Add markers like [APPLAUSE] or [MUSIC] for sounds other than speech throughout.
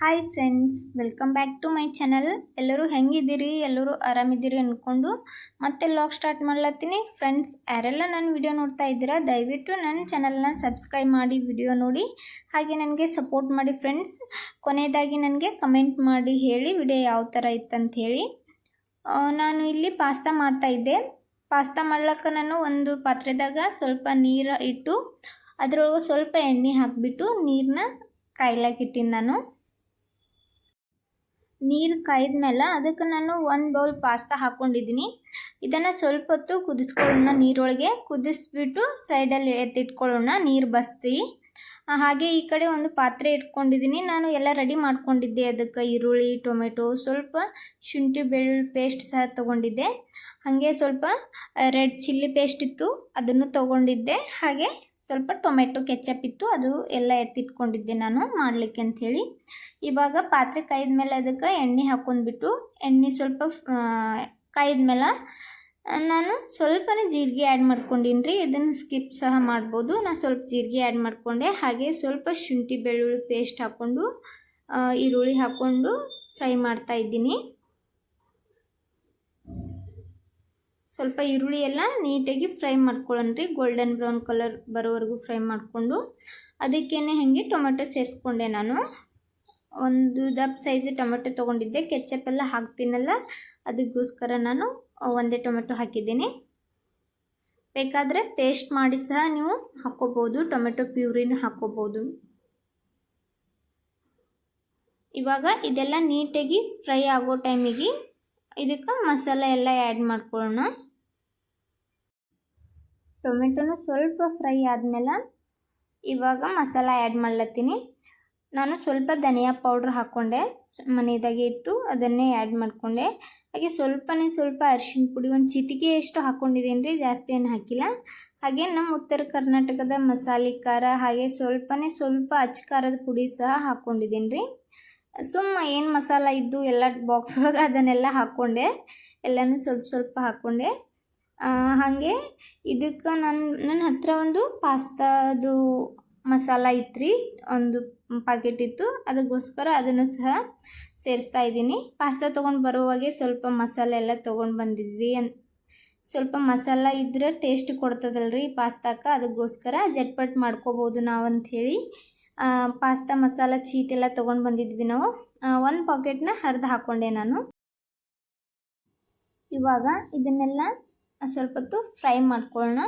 Hi friends welcome back to my channel ಎಲ್ಲರೂ ಹೆಂಗಿದ್ದೀರಿ? ಎಲ್ಲರೂ ಆರಾಮಿದ್ದೀರಿ ಅಂದ್ಕೊಂಡು ಮತ್ತೆ ಲಾಗ್ ಸ್ಟಾರ್ಟ್ ಮಾಡ್ಲತ್ತೀನಿ. ಫ್ರೆಂಡ್ಸ್ ಯಾರೆಲ್ಲ ನನ್ನ ವಿಡಿಯೋ ನೋಡ್ತಾ ಇದ್ದೀರಾ, ದಯವಿಟ್ಟು ನನ್ನ ಚಾನಲ್ನ ಸಬ್ಸ್ಕ್ರೈಬ್ ಮಾಡಿ ವಿಡಿಯೋ ನೋಡಿ. ಹಾಗೆ ನನಗೆ ಸಪೋರ್ಟ್ ಮಾಡಿ ಫ್ರೆಂಡ್ಸ್ ಕೊನೆಯದಾಗಿ ನನಗೆ ಕಮೆಂಟ್ ಮಾಡಿ, ಹೇಳಿ ವಿಡಿಯೋ ಯಾವ ಥರ ಇತ್ತಂತ ಹೇಳಿ. ನಾನು ಇಲ್ಲಿ ಪಾಸ್ತಾ ಮಾಡ್ತಾ ಇದ್ದೆ. ಪಾಸ್ತಾ ಮಾಡ್ಲಿಕ್ಕೆ ನಾನು ಒಂದು ಪಾತ್ರೆದಾಗ ಸ್ವಲ್ಪ ನೀರು ಇಟ್ಟು, ಅದರೊಳಗೆ ಸ್ವಲ್ಪ ಎಣ್ಣೆ ಹಾಕಿಬಿಟ್ಟು ನೀರನ್ನ ಕಾಯ್ಲಾಕಿಟ್ಟಿನಿ ನಾನು. ನೀರು ಕಾಯ್ದ ಮೇಲೆ ಅದಕ್ಕೆ ನಾನು ಒಂದು ಬೌಲ್ ಪಾಸ್ತಾ ಹಾಕ್ಕೊಂಡಿದ್ದೀನಿ. ಇದನ್ನು ಸ್ವಲ್ಪ ಹೊತ್ತು ಕುದಿಸ್ಕೊಳ್ಳೋಣ ನೀರೊಳಗೆ. ಕುದಿಸ್ಬಿಟ್ಟು ಸೈಡಲ್ಲಿ ಎತ್ತಿಟ್ಕೊಳ್ಳೋಣ ನೀರು ಬಸ್ತಿ. ಹಾಗೆ ಈ ಕಡೆ ಒಂದು ಪಾತ್ರೆ ಇಟ್ಕೊಂಡಿದ್ದೀನಿ. ನಾನು ಎಲ್ಲ ರೆಡಿ ಮಾಡ್ಕೊಂಡಿದ್ದೆ ಅದಕ್ಕೆ. ಈರುಳ್ಳಿ, ಟೊಮೆಟೊ, ಸ್ವಲ್ಪ ಶುಂಠಿ ಬೆಳ್ಳುಳ್ಳಿ ಪೇಸ್ಟ್ ಸಹ ತೊಗೊಂಡಿದ್ದೆ. ಹಾಗೆ ಸ್ವಲ್ಪ ರೆಡ್ ಚಿಲ್ಲಿ ಪೇಸ್ಟ್ ಇತ್ತು, ಅದನ್ನು ತೊಗೊಂಡಿದ್ದೆ. ಹಾಗೆ ಸ್ವಲ್ಪ ಟೊಮೆಟೊ ಕೆಚಪ್ ಇತ್ತು, ಅದು ಎಲ್ಲ ಎತ್ತಿಟ್ಕೊಂಡಿದ್ದೆ ನಾನು ಮಾಡಲಿಕ್ಕೆ ಅಂಥೇಳಿ. ಇವಾಗ ಪಾತ್ರೆ ಕಾಯ್ದ ಮೇಲೆ ಅದಕ್ಕೆ ಎಣ್ಣೆ ಹಾಕೊಂಡ್ಬಿಟ್ಟು, ಎಣ್ಣೆ ಸ್ವಲ್ಪ ಕಾಯ್ದ ಮೇಲೆ ನಾನು ಸ್ವಲ್ಪನೇ ಜೀರಿಗೆ ಆ್ಯಡ್ ಮಾಡ್ಕೊಂಡಿನಿ ರೀ. ಇದನ್ನು ಸ್ಕಿಪ್ ಸಹ ಮಾಡ್ಬೋದು. ನಾನು ಸ್ವಲ್ಪ ಜೀರಿಗೆ ಆ್ಯಡ್ ಮಾಡಿಕೊಂಡೆ. ಹಾಗೆ ಸ್ವಲ್ಪ ಶುಂಠಿ ಬೆಳ್ಳುಳ್ಳಿ ಪೇಸ್ಟ್ ಹಾಕ್ಕೊಂಡು ಈರುಳ್ಳಿ ಹಾಕ್ಕೊಂಡು ಫ್ರೈ ಮಾಡ್ತಾ ಇದ್ದೀನಿ. ಸ್ವಲ್ಪ ಈರುಳ್ಳಿ ಎಲ್ಲ ನೀಟಾಗಿ ಫ್ರೈ ಮಾಡ್ಕೊಳ್ಳೋಣ ರೀ. ಗೋಲ್ಡನ್ ಬ್ರೌನ್ ಕಲರ್ ಬರೋವರೆಗೂ ಫ್ರೈ ಮಾಡಿಕೊಂಡು ಅದಕ್ಕೇನೆ ಹಾಗೆ ಟೊಮೆಟೊ ಸೇರಿಸ್ಕೊಂಡೆ ನಾನು. ಒಂದು ದಪ್ಪ ಸೈಜ್ ಟೊಮೆಟೊ ತೊಗೊಂಡಿದ್ದೆ. ಕೆಚಪ್ ಎಲ್ಲ ಹಾಕ್ತೀನಲ್ಲ, ಅದಕ್ಕೋಸ್ಕರ ನಾನು ಒಂದೇ ಟೊಮೆಟೊ ಹಾಕಿದ್ದೀನಿ. ಬೇಕಾದರೆ ಪೇಸ್ಟ್ ಮಾಡಿ ಸಹ ನೀವು ಹಾಕ್ಕೋಬೋದು, ಟೊಮೆಟೊ ಪ್ಯೂರಿನ ಹಾಕ್ಕೋಬೋದು. ಇವಾಗ ಇದೆಲ್ಲ ನೀಟಾಗಿ ಫ್ರೈ ಆಗೋ ಟೈಮಿಗೆ ಇದಕ್ಕೆ ಮಸಾಲೆ ಎಲ್ಲ ಆ್ಯಡ್ ಮಾಡ್ಕೊಳ್ಳೋಣ. ಟೊಮೆಟೊನು ಸ್ವಲ್ಪ ಫ್ರೈ ಆದಮೇಲೆ ಇವಾಗ ಮಸಾಲ ಆ್ಯಡ್ ಮಾಡ್ಲತ್ತೀನಿ. ನಾನು ಸ್ವಲ್ಪ ಧನಿಯಾ ಪೌಡ್ರ್ ಹಾಕ್ಕೊಂಡೆ ಮನೆಯದಾಗೆ ಇತ್ತು ಅದನ್ನೇ ಆ್ಯಡ್ ಮಾಡಿಕೊಂಡೆ. ಹಾಗೆ ಸ್ವಲ್ಪನೇ ಸ್ವಲ್ಪ ಅರಿಶಿನ ಪುಡಿ, ಒಂದು ಚಿಟಿಕೆ ಎಷ್ಟು ಹಾಕ್ಕೊಂಡಿದ್ದೀನಿ ರೀ, ಜಾಸ್ತಿ ಏನು ಹಾಕಿಲ್ಲ. ಹಾಗೆ ನಮ್ಮ ಉತ್ತರ ಕರ್ನಾಟಕದ ಮಸಾಲೆ ಖಾರ, ಹಾಗೆ ಸ್ವಲ್ಪನೇ ಸ್ವಲ್ಪ ಅಚ್ಚಕಾರದ ಪುಡಿ ಸಹ ಹಾಕ್ಕೊಂಡಿದ್ದೀನಿ ರೀ. ಸುಮ್ಮ ಏನು ಮಸಾಲ ಇದ್ದು ಎಲ್ಲ ಬಾಕ್ಸ್ ಒಳಗೆ ಅದನ್ನೆಲ್ಲ ಹಾಕ್ಕೊಂಡೆ ಎಲ್ಲನೂ ಸ್ವಲ್ಪ ಸ್ವಲ್ಪ ಹಾಕ್ಕೊಂಡೆ ಹಾಗೆ ಇದಕ್ಕೆ ನನ್ನ ನನ್ನ ಹತ್ರ ಒಂದು ಪಾಸ್ತಾದು ಮಸಾಲ ಇತ್ತು ಒಂದು ಪಾಕೆಟ್ ಇತ್ತು. ಅದಕ್ಕೋಸ್ಕರ ಅದನ್ನು ಸಹ ಸೇರಿಸ್ತಾ ಇದ್ದೀನಿ. ಪಾಸ್ತಾ ತೊಗೊಂಡು ಬರುವಾಗೆ ಸ್ವಲ್ಪ ಮಸಾಲೆ ಎಲ್ಲ ತೊಗೊಂಡು ಬಂದಿದ್ವಿ ಅನ್, ಸ್ವಲ್ಪ ಮಸಾಲ ಇದ್ರೆ ಟೇಸ್ಟ್ ಕೊಡ್ತದಲ್ರಿ ಪಾಸ್ತಾಕ್ಕೆ. ಅದಕ್ಕೋಸ್ಕರ ಜಟ್ಪಟ್ ಮಾಡ್ಕೋಬೋದು ನಾವು ಅಂಥೇಳಿ ಪಾಸ್ತಾ ಮಸಾಲ ಚೀಟ್ ಎಲ್ಲ ತೊಗೊಂಡು ಬಂದಿದ್ವಿ ನಾವು. ಒಂದು ಪಾಕೆಟ್ನ ಹರಿದು ಹಾಕ್ಕೊಂಡೆ ನಾನು. ಇವಾಗ ಇದನ್ನೆಲ್ಲ ಸ್ವಲ್ಪ ಹೊತ್ತು ಫ್ರೈ ಮಾಡ್ಕೊಳ್ಳೋಣ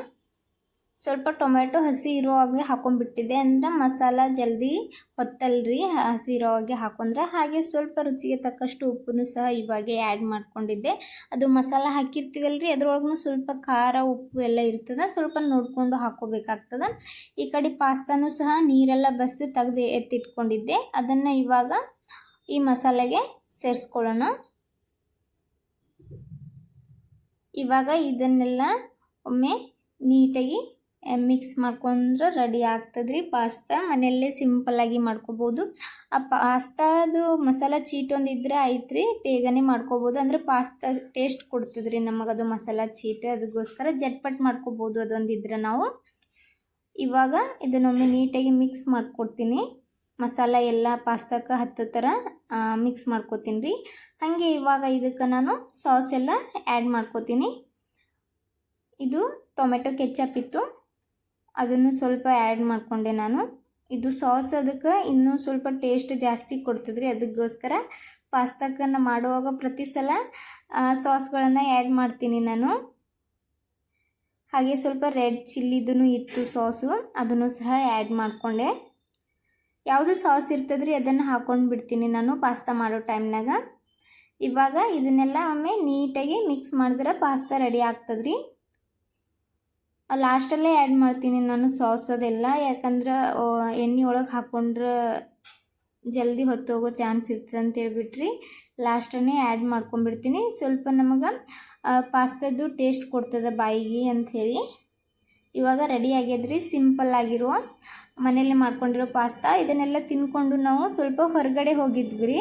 ಸ್ವಲ್ಪ ಟೊಮೆಟೊ ಹಸಿ ಇರುವಾಗಲೇ ಹಾಕೊಂಡ್ಬಿಟ್ಟಿದ್ದೆ. ಅಂದ್ರೆ ಮಸಾಲ ಜಲ್ದಿ ಹೊತ್ತಲ್ರಿ ಹಸಿ ಇರೋವಾಗೆ ಹಾಕೊಂಡ್ರೆ. ಹಾಗೆ ಸ್ವಲ್ಪ ರುಚಿಗೆ ತಕ್ಕಷ್ಟು ಉಪ್ಪನ್ನು ಸಹ ಇವಾಗೆ ಆ್ಯಡ್ ಮಾಡ್ಕೊಂಡಿದ್ದೆ. ಅದು ಮಸಾಲ ಹಾಕಿರ್ತೀವಲ್ರಿ ಅದ್ರೊಳಗೂ ಸ್ವಲ್ಪ ಖಾರ ಉಪ್ಪು ಎಲ್ಲ ಇರ್ತದೆ. ಸ್ವಲ್ಪ ನೋಡಿಕೊಂಡು ಹಾಕೋಬೇಕಾಗ್ತದೆ. ಈ ಕಡೆ ಪಾಸ್ತಾನೂ ಸಹ ನೀರೆಲ್ಲ ಬಸ್ದು ತೆಗೆದು ಎತ್ತಿಟ್ಕೊಂಡಿದ್ದೆ. ಅದನ್ನು ಇವಾಗ ಈ ಮಸಾಲೆಗೆ ಸೇರಿಸ್ಕೊಳ್ಳೋಣ. ಇವಾಗ ಇದನ್ನೆಲ್ಲ ಒಮ್ಮೆ ನೀಟಾಗಿ ಮಿಕ್ಸ್ ಮಾಡ್ಕೊಂಡ್ರೆ ರೆಡಿ ಆಗ್ತದೆ ರೀ ಪಾಸ್ತಾ ಮನೆಯಲ್ಲೇ ಸಿಂಪಲ್ಲಾಗಿ ಮಾಡ್ಕೋಬೋದು. ಆ ಪಾಸ್ತಾದು ಮಸಾಲ ಚೀಟ್ ಒಂದು ಇದ್ರೆ ರೀ ಬೇಗನೆ ಮಾಡ್ಕೋಬೋದು. ಅಂದರೆ ಪಾಸ್ತಾ ಟೇಸ್ಟ್ ಕೊಡ್ತದ್ರಿ ನಮಗದು ಮಸಾಲ ಚೀಟ್. ಅದಕ್ಕೋಸ್ಕರ ಜಟ್ಪಟ್ ಮಾಡ್ಕೋಬೋದು ಅದೊಂದು ಇದ್ರೆ ನಾವು. ಇವಾಗ ಇದನ್ನೊಮ್ಮೆ ನೀಟಾಗಿ ಮಿಕ್ಸ್ ಮಾಡ್ಕೊಡ್ತೀನಿ. ಮಸಾಲ ಎಲ್ಲ ಪಾಸ್ತಕ್ಕೆ ಹತ್ತೋ ಥರ ಮಿಕ್ಸ್ ಮಾಡ್ಕೊತೀನಿ ರೀ. ಹಾಗೆ ಇವಾಗ ಇದಕ್ಕೆ ನಾನು ಸಾಸ್ ಎಲ್ಲ ಆ್ಯಡ್ ಮಾಡ್ಕೋತೀನಿ. ಇದು ಟೊಮೆಟೊ ಕೆಚ್ಚಪ್ ಇತ್ತು. ಅದನ್ನು ಸ್ವಲ್ಪ ಆ್ಯಡ್ ಮಾಡಿಕೊಂಡೆ ನಾನು. ಇದು ಸಾಸ್ ಅದಕ್ಕೆ ಇನ್ನೂ ಸ್ವಲ್ಪ ಟೇಸ್ಟ್ ಜಾಸ್ತಿ ಕೊಡ್ತದ್ರಿ. ಅದಕ್ಕೋಸ್ಕರ ಪಾಸ್ತಾಕನ್ನು ಮಾಡುವಾಗ ಪ್ರತಿ ಸಲ ಸಾಸ್ಗಳನ್ನು ಆ್ಯಡ್ ಮಾಡ್ತೀನಿ ನಾನು. ಹಾಗೆ ಸ್ವಲ್ಪ ರೆಡ್ ಚಿಲ್ಲಿದೂ ಇತ್ತು ಸಾಸು ಅದನ್ನು ಸಹ ಆ್ಯಡ್ ಮಾಡಿಕೊಂಡೆ. ಯಾವುದು ಸಾಸ್ ಇರ್ತದ್ರಿ ಅದನ್ನು ಹಾಕೊಂಡು ಬಿಡ್ತೀನಿ ನಾನು ಪಾಸ್ತಾ ಮಾಡೋ ಟೈಮ್ನಾಗ. ಇವಾಗ ಇದನ್ನೆಲ್ಲ ಒಮ್ಮೆ ನೀಟಾಗಿ ಮಿಕ್ಸ್ ಮಾಡಿದ್ರೆ ಪಾಸ್ತಾ ರೆಡಿ ಆಗ್ತದ್ರಿ. ಲಾಸ್ಟಲ್ಲೇ ಆ್ಯಡ್ ಮಾಡ್ತೀನಿ ನಾನು ಸಾಸ್ ಅದೆಲ್ಲ. ಯಾಕಂದ್ರೆ ಎಣ್ಣೆ ಒಳಗೆ ಹಾಕ್ಕೊಂಡ್ರೆ ಜಲ್ದಿ ಹೊತ್ತೋಗೋ ಚಾನ್ಸ್ ಇರ್ತದೆ ಅಂತ ಹೇಳ್ಬಿಟ್ರಿ. ಲಾಸ್ಟನ್ನೇ ಆ್ಯಡ್ ಮಾಡ್ಕೊಂಡ್ಬಿಡ್ತೀನಿ. ಸ್ವಲ್ಪ ನಮಗೆ ಪಾಸ್ತಾದು ಟೇಸ್ಟ್ ಕೊಡ್ತದೆ ಬಾಯಿಗೆ ಅಂಥೇಳಿ ಇವಾಗ ರೆಡಿ ಆಗ್ಯದ್ರಿ ಸಿಂಪಲ್ ಆಗಿರುವ ಮನೇಲಿ ಮಾಡ್ಕೊಂಡಿರೋ ಪಾಸ್ತಾ ಇದನ್ನೆಲ್ಲ ತಿನ್ಕೊಂಡು ನಾವು ಸ್ವಲ್ಪ ಹೊರಗಡೆ ಹೋಗಿದ್ವಿ. ರೀ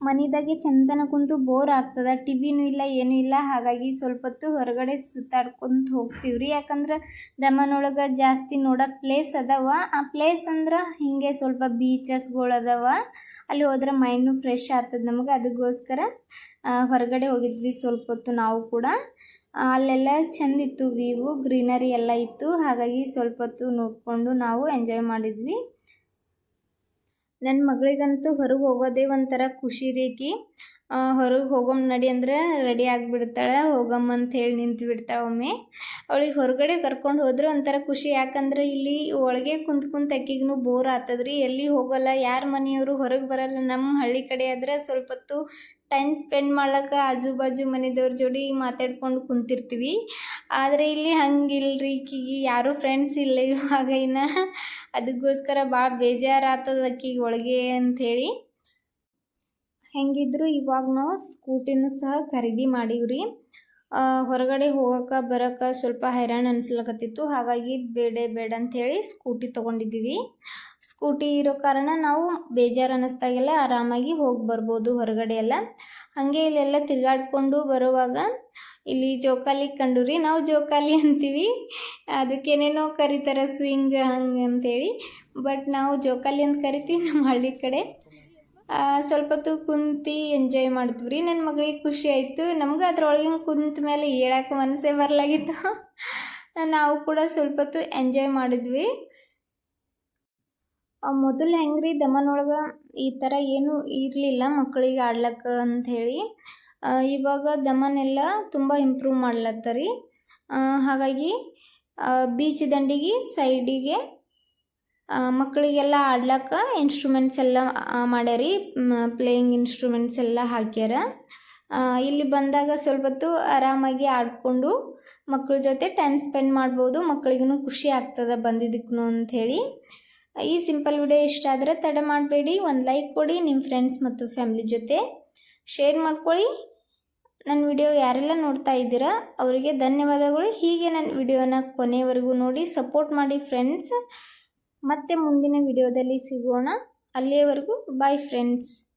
ಮನೆದಾಗೆ ಚಂದನ ಕುಂತು ಬೋರ್ ಆಗ್ತದ ಟಿವಿನೂ ಇಲ್ಲ, ಏನೂ ಇಲ್ಲ. ಹಾಗಾಗಿ ಸ್ವಲ್ಪ ಹೊತ್ತು ಹೊರಗಡೆ ಸುತ್ತಾಡ್ಕೊಂತ ಹೋಗ್ತೀವಿ ರೀ ಯಾಕಂದ್ರೆ ದಮನೊಳಗೆ ಜಾಸ್ತಿ ನೋಡೋಕೆ ಪ್ಲೇಸ್ ಅದಾವ. ಆ ಪ್ಲೇಸ್ ಅಂದ್ರೆ ಹೀಗೆ ಸ್ವಲ್ಪ ಬೀಚಸ್ಗಳು ಅದಾವ. ಅಲ್ಲಿ ಹೋದ್ರೆ ಮೈಂಡು ಫ್ರೆಶ್ ಆಗ್ತದೆ ನಮಗೆ. ಅದಕ್ಕೋಸ್ಕರ ಹೊರಗಡೆ ಹೋಗಿದ್ವಿ ಸ್ವಲ್ಪ ಹೊತ್ತು ನಾವು ಕೂಡ. ಅಲ್ಲೆಲ್ಲ ಚೆಂದಿತ್ತು ವ್ಯೂವು ಗ್ರೀನರಿ ಎಲ್ಲ ಇತ್ತು. ಹಾಗಾಗಿ ಸ್ವಲ್ಪ ಹೊತ್ತು ನೋಡಿಕೊಂಡು ನಾವು ಎಂಜಾಯ್ ಮಾಡಿದ್ವಿ. ನನ್ನ ಮಗಳಿಗಂತೂ ಹೊರಗೆ ಹೋಗೋದೇ ಒಂಥರ ಖುಷಿ ರೀತಿ ಹೊರಗೆ ಹೋಗಮ್ ನಡಿ ಅಂದ್ರೆ ರೆಡಿ ಆಗಿಬಿಡ್ತಾಳೆ ಹೋಗಮ್ಮ ಅಂತ ಹೇಳಿ ನಿಂತು ಬಿಡ್ತಾಳೆ ಒಮ್ಮೆ. ಅವಳಿಗೆ ಹೊರಗಡೆ ಕರ್ಕೊಂಡು ಹೋದ್ರೆ ಒಂಥರ ಖುಷಿ. ಯಾಕಂದ್ರೆ ಇಲ್ಲಿ ಒಳಗೆ ಕುಂತು ಕುಂತ ಅಕ್ಕಿಗೂ ಬೋರ್ ಆಗ್ತದ್ರಿ. ಎಲ್ಲಿ ಹೋಗಲ್ಲ, ಯಾರ ಮನೆಯವರು ಹೊರಗೆ ಬರಲ್ಲ. ನಮ್ಮ ಹಳ್ಳಿ ಕಡೆ ಆದ್ರೆ ಸ್ವಲ್ಪ ಹೊತ್ತು ಟೈಮ್ ಸ್ಪೆಂಡ್ ಮಾಡ್ಲಿಕ್ಕೆ ಆಜು ಬಾಜು ಮನೆದವ್ರ ಜೋಡಿ ಮಾತಾಡ್ಕೊಂಡು ಕುಂತಿರ್ತೀವಿ. ಆದರೆ ಇಲ್ಲಿ ಹಂಗಿಲ್ರಿ ಈಕಿಗೆ ಯಾರೂ ಫ್ರೆಂಡ್ಸ್ ಇಲ್ಲ ಇವಾಗ ಇನ್ನು. ಅದಕ್ಕೋಸ್ಕರ ಭಾಳ ಬೇಜಾರು ಆಗ್ತದ ಆಕಿಗೆ ಒಳಗೆ ಅಂಥೇಳಿ ಹೆಂಗಿದ್ರು ಇವಾಗ ನಾವು ಸ್ಕೂಟಿನೂ ಸಹ ಖರೀದಿ ಆ, ಹೊರಗಡೆ ಹೋಗೋಕೆ ಬರೋಕೆ ಸ್ವಲ್ಪ ಹೈರಾಣ ಅನಿಸ್ಲಕತ್ತಿತ್ತು. ಹಾಗಾಗಿ ಬೇಡ ಬೇಡ ಅಂಥೇಳಿ ಸ್ಕೂಟಿ ತೊಗೊಂಡಿದ್ದೀವಿ. ಸ್ಕೂಟಿ ಇರೋ ಕಾರಣ ನಾವು ಬೇಜಾರು ಅನ್ನಿಸ್ದಾಗೆಲ್ಲ ಆರಾಮಾಗಿ ಹೋಗಿ ಬರ್ಬೋದು ಹೊರಗಡೆ ಎಲ್ಲ. ಹಾಗೆ ಇಲ್ಲೆಲ್ಲ ತಿರುಗಾಡ್ಕೊಂಡು ಬರುವಾಗ ಇಲ್ಲಿ ಜೋಕಾಲಿ ಕಂಡು ರೀ ನಾವು ಜೋಕಾಲಿ ಅಂತೀವಿ. ಅದಕ್ಕೇನೇನೋ ಕರೀತಾರೆ, ಸ್ವಿಂಗ್ ಹಂಗೆ ಅಂತೇಳಿ ಬಟ್ ನಾವು ಜೋಕಾಲಿ ಅಂತ ಕರಿತೀವಿ ನಮ್ಮ ಹಳ್ಳಿ ಕಡೆ. ಸ್ವಲ್ಪ ಹೊತ್ತು ಕುಂತು ಎಂಜಾಯ್ ಮಾಡ್ತೀವಿ ರೀ. ನನ್ನ ಮಗಳಿಗೆ ಖುಷಿ ಆಯಿತು. ನಮ್ಗೆ ಅದ್ರೊಳಗೆ ಕುಂತ ಮೇಲೆ ಹೇಳಕ್ಕೆ ಮನಸ್ಸೇ ಬರಲಾಗಿತ್ತು. [LAUGHS] ನಾವು ಕೂಡ ಸ್ವಲ್ಪ ಹೊತ್ತು ಎಂಜಾಯ್ ಮಾಡಿದ್ವಿ ಮೊದಲು ಹೆಂಗ್ರಿ ದಮನೊಳಗೆ ಈ ಥರ ಏನೂ ಇರಲಿಲ್ಲ ಮಕ್ಕಳಿಗೆ ಆಡ್ಲಕ್ಕ ಅಂಥೇಳಿ ಇವಾಗ ದಮನೆಲ್ಲ ತುಂಬ ಇಂಪ್ರೂವ್ ಮಾಡ್ಲತ್ತರಿ ಹಾಗಾಗಿ ಬೀಚ್ ದಂಡಿಗೆ ಸೈಡಿಗೆ ಮಕ್ಕಳಿಗೆಲ್ಲ ಆಡ್ಲಕ್ಕ ಇನ್ಸ್ಟ್ರೂಮೆಂಟ್ಸ್ ಎಲ್ಲ ಮಾಡ್ಯಾರಿ. ಪ್ಲೇಯಿಂಗ್ ಇನ್ಸ್ಟ್ರೂಮೆಂಟ್ಸ್ ಎಲ್ಲ ಹಾಕ್ಯಾರ. ಇಲ್ಲಿ ಬಂದಾಗ ಸ್ವಲ್ಪ ಹೊತ್ತು ಆರಾಮಾಗಿ ಆಡಿಕೊಂಡು ಮಕ್ಕಳ ಜೊತೆ ಟೈಮ್ ಸ್ಪೆಂಡ್ ಮಾಡ್ಬೋದು. ಮಕ್ಕಳಿಗೂ ಖುಷಿ ಆಗ್ತದೆ ಬಂದಿದ್ದಕ್ಕೂ ಅಂಥೇಳಿ ಈ ಸಿಂಪಲ್ ವಿಡಿಯೋ ಇಷ್ಟ ಆದರೆ ತಡ ಮಾಡಬೇಡಿ. ಒಂದು ಲೈಕ್ ಕೊಡಿ ನಿಮ್ಮ ಫ್ರೆಂಡ್ಸ್ ಮತ್ತು ಫ್ಯಾಮಿಲಿ ಜೊತೆ. ಶೇರ್ ಮಾಡ್ಕೊಳ್ಳಿ. ನನ್ನ ವಿಡಿಯೋ ಯಾರೆಲ್ಲ ನೋಡ್ತಾ ಇದ್ದೀರಾ, ಅವರಿಗೆ ಧನ್ಯವಾದಗಳು. ಹೀಗೆ ನನ್ನ ವಿಡಿಯೋನ ಕೊನೆಯವರೆಗೂ ನೋಡಿ ಸಪೋರ್ಟ್ ಮಾಡಿ ಫ್ರೆಂಡ್ಸ್ ಮತ್ತೆ ಮುಂದಿನ ವಿಡಿಯೋದಲ್ಲಿ ಸಿಗೋಣ. ಅಲ್ಲಿಯವರೆಗೂ ಬಾಯ್ ಫ್ರೆಂಡ್ಸ್